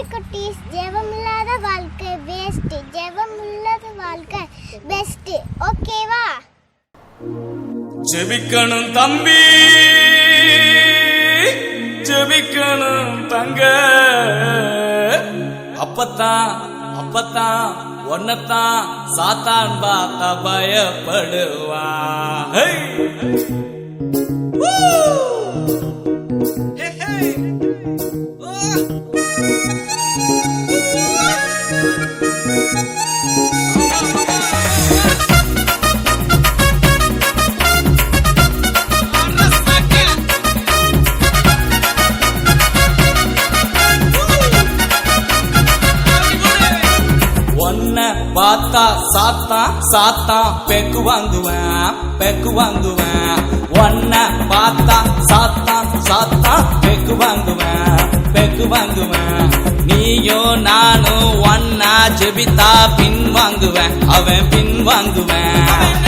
Hi குட்டீஸ் ஜெபம் இல்லாத வாழ்க்கை வேஸ்ட் ஜெபம் இல்லாத வாழ்க்கை பெஸ்ட் ஓகேவா ஜெபிக்கணும் தம்பி ஜெபிக்கணும் தங்க அப்பத்தான் அப்பத்தான் ஒன்னத்தான் சாத்தான் பார்த்தா பயப்படுவான் Woo! Hey, hey! Oh! பார்த்தா சாத்தா சாத்தா பெக்கு வாங்குவேன் பெக்கு வாங்குவேன். ஒன்ன பார்த்தா பெக்கு வாங்குவேன். நீயோ நானும் ஒன்னா ஜெபித்தா பின் வாங்குவேன் அவன் பின் வாங்குவேன்